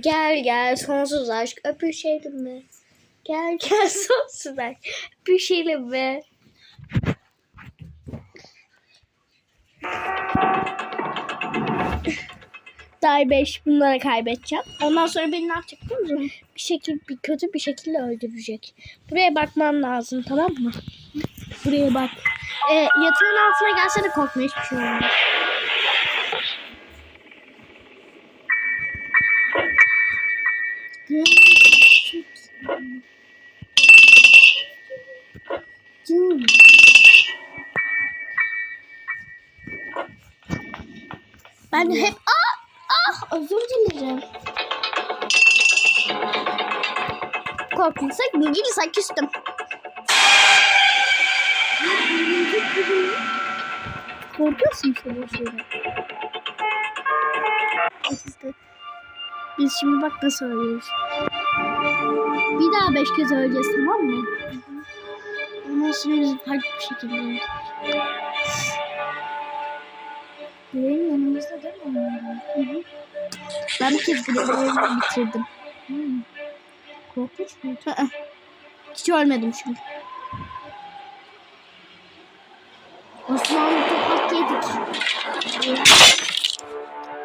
Gel gel sonsuz aşk öpüşelim mi? Gel gel sonsuz aşk öpüşelim mi? Day 5 bunları kaybedeceğim. Ondan sonra beni ne yapacak biliyor musun? Bir şekilde bir kötü bir şekilde öldürecek. Buraya bakman lazım tamam mı? Buraya bak. Ee, yatağın altına gelse de korkma hiçbir şey olmaz. Ben hep ah ah özür dilerim. Korkunçsak bilgiysak küstüm. Korkuyorsun sen o şeyden. Biz şimdi bak nasıl ölüyoruz. Bir daha beş kez öleceğiz tamam mı? Ondan sonra biz farklı bir şekilde öleceğiz. Yanımızda değil mi? Hı hı. Ben bir kez görevimi bitirdim. Hmm. Korkunç mu? Hiç ölmedim çünkü. Osmanlı topak yedik.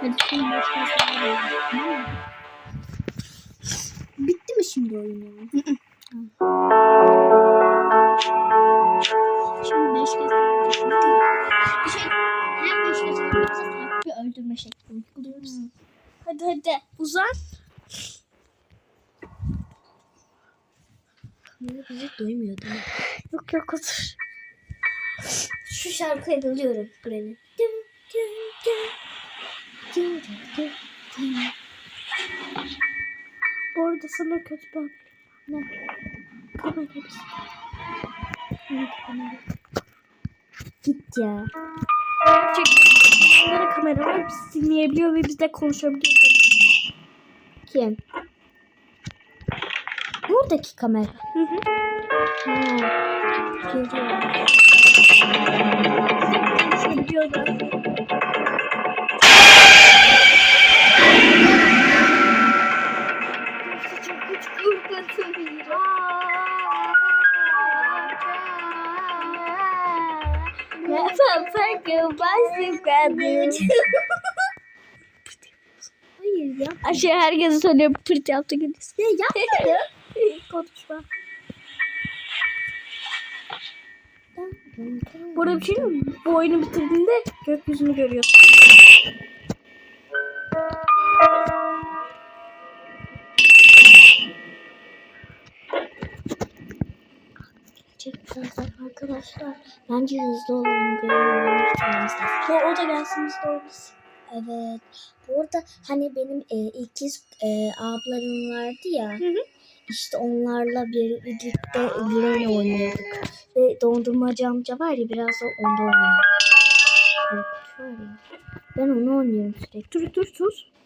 Hadi şimdi başka Tamam? Bitti mi şimdi oyun? Şimdi beş kez. Bir şey hem beş kez farklı bir öldürme şekli uyguluyoruz. Hadi hadi uzan. Bizi duymuyor değil mi? Yok yok otur. Şu şarkıyı biliyorum Granny. Bu arada sana kötü bir haberim var. Ne? Kamera biz. Evet, kamera. Git ya. Gerçekten kamera var. Biz dinleyebiliyor ve biz de konuşabiliyoruz. Kim? Buradaki kamera. Hı hı. Ha. Geliyor. Da. Hayır ya. Aşağı herkese söylüyorum pırt yaptı gidiyorsun. Ya yapmadı. Konuşma. Bu arada bir şey mi? Bu oyunu bitirdiğinde gökyüzünü görüyorsun. Gerçekten arkadaşlar. Bence hızlı olalım. Lazım. Ya o da gelsin biz de oynasın. Evet. Bu arada hani benim e, ikiz e, ablarım vardı ya. Hı hı. İşte onlarla birlikte Granny oynuyorduk. Ve dondurmacı amca var ya biraz da onda oynuyorduk. Ben onu oynuyorum sürekli. Dur dur dur.